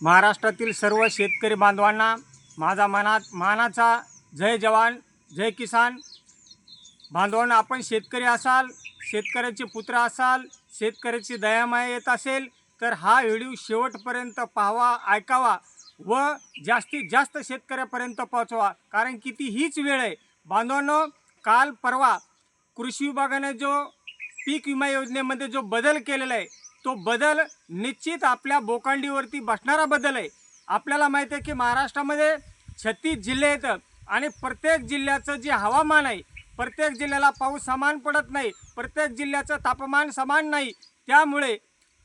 महाराष्ट्रातील सर्व शेतकरी बांधवांना माझा मनात मानाचा जय जवान जय किसान. बांधवांना आपण शेतकरी असाल शेतकऱ्याचे पुत्र असाल शेतकऱ्याची दयामाया येत असेल तर हा व्हिडिओ शेवटपर्यंत पाहावा ऐकावा व जास्तीत जास्त शेतकऱ्यापर्यंत पोहोचवा. कारण की ती हीच वेळ आहे. बांधवांनो काल परवा कृषी विभागाने जो पीक विमा योजनेमध्ये जो बदल केलेला आहे तो बदल निश्चित आपल्या बोकांडीवरती बसणारा बदल आहे. आपल्याला माहिती आहे की महाराष्ट्रामध्ये छत्तीस जिल्हे आहेत आणि प्रत्येक जिल्ह्याचं जे हवामान आहे प्रत्येक जिल्ह्याला पाऊस समान पडत नाही प्रत्येक जिल्ह्याचं तापमान समान नाही. त्यामुळे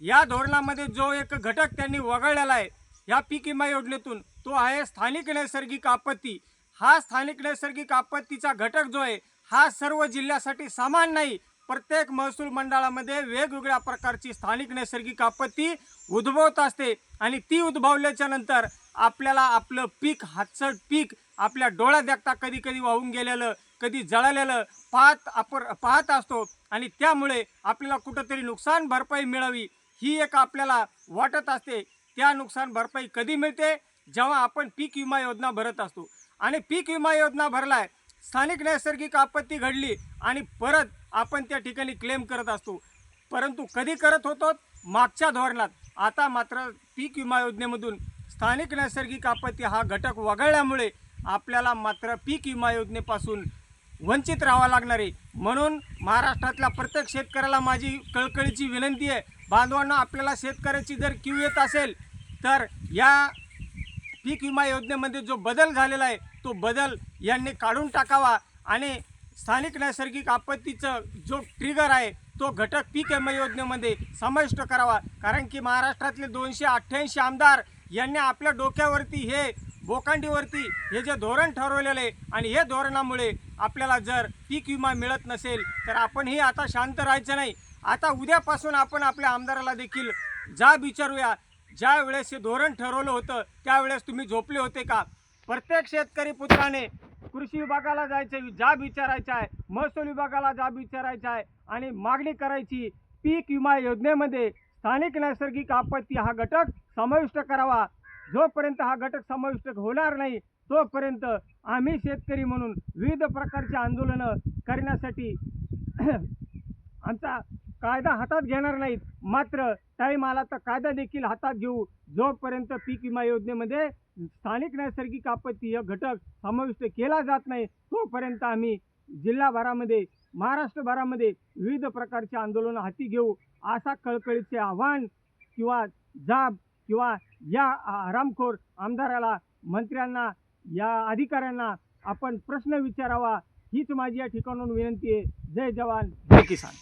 या धोरणामध्ये जो एक घटक त्यांनी वगळलेला आहे या पीक विमा योजनेतून तो आहे स्थानिक नैसर्गिक आपत्ती. हा स्थानिक नैसर्गिक आपत्तीचा घटक जो आहे हा सर्व जिल्ह्यासाठी समान नाही. प्रत्येक महसूल मंडळामध्ये वेगवेगळ्या प्रकारची स्थानिक नैसर्गिक आपत्ती उद्भवत असते आणि ती उद्भवल्याच्या नंतर आपल्याला आपलं पीक हातसट पीक आपल्या डोळ्यात देखता कधी कधी वाहून गेलेलं कधी जळालेलं पाहत आपण पाहत असतो. आणि त्यामुळे आपल्याला कुठंतरी नुकसान भरपाई मिळावी ही एक आपल्याला वाटत असते. त्या नुकसान भरपाई कधी मिळते? जेव्हा आपण पीक विमा योजना भरत असतो. आणि पीक विमा योजना भरलाय स्थानिक नैसर्गिक आपत्ती घडली आणि परत आपण त्या ठिकाणी क्लेम करत असतो. परंतु कधी करत होतो? मागच्या धोरणात. आता मात्र पीक विमा योजनेमधून स्थानिक नैसर्गिक आपत्ती हा घटक वगळल्यामुळे आपल्याला मात्र पीक विमा योजनेपासून वंचित राहावं लागणार आहे. म्हणून महाराष्ट्रातल्या प्रत्येक शेतकऱ्याला माझी कळकळीची विनंती आहे. बांधवांना आपल्याला शेतकऱ्याची जर क्यू येत असेल तर या पीक विमा योजनेमध्ये जो बदल झालेला आहे तो बदल यांनी काढून टाकावा आणि स्थानिक नैसर्गिक आपत्तीचं जो ट्रिगर आहे तो घटक पीक विमा योजनेमध्ये समाविष्ट करावा. कारण की महाराष्ट्रातले दोनशे अठ्ठ्याऐंशी आमदार यांनी आपल्या डोक्यावरती हे बोकांडीवरती हे जे धोरण ठरवलेलं आहे आणि हे धोरणामुळे आपल्याला जर पीक विमा मिळत नसेल तर आपणही आता शांत राहायचं नाही. आता उद्यापासून आपण आपल्या आमदाराला देखील जा विचारूया. ज्या वेळेस हे धोरण ठरवलं होतं त्यावेळेस तुम्ही झोपले होते का? प्रत्येक शेतकरी पुत्राने कृषी विभागाला जायचं जाब विचारायचा आहे महसूल विभागाला जाब विचारायचा आहे आणि मागणी करायची पीक विमा योजनेमध्ये स्थानिक नैसर्गिक आपत्ती हा घटक समाविष्ट करावा. जोपर्यंत हा घटक समाविष्ट होणार नाही तोपर्यंत आम्ही शेतकरी म्हणून विविध प्रकारची आंदोलनं करण्यासाठी आमचा कायदा हातात घेणार नाहीत. मात्र टाईम आला तर कायदा देखील हातात घेऊ. जोपर्यंत पीक विमा योजनेमध्ये स्थानिक नैसर्गिक आपत्ती हा घटक समाविष्ट केला जात नाही तोपर्यंत आम्ही जिल्हाभरामध्ये महाराष्ट्रभरामध्ये विविध प्रकारचे आंदोलनं हाती घेऊ असा कळकळीचे आव्हान किंवा जाब किंवा या आरामखोर आमदाराला मंत्र्यांना या अधिकाऱ्यांना आपण प्रश्न विचारावा हीच माझी या ठिकाणून विनंती आहे. जय जवान. जय किसान.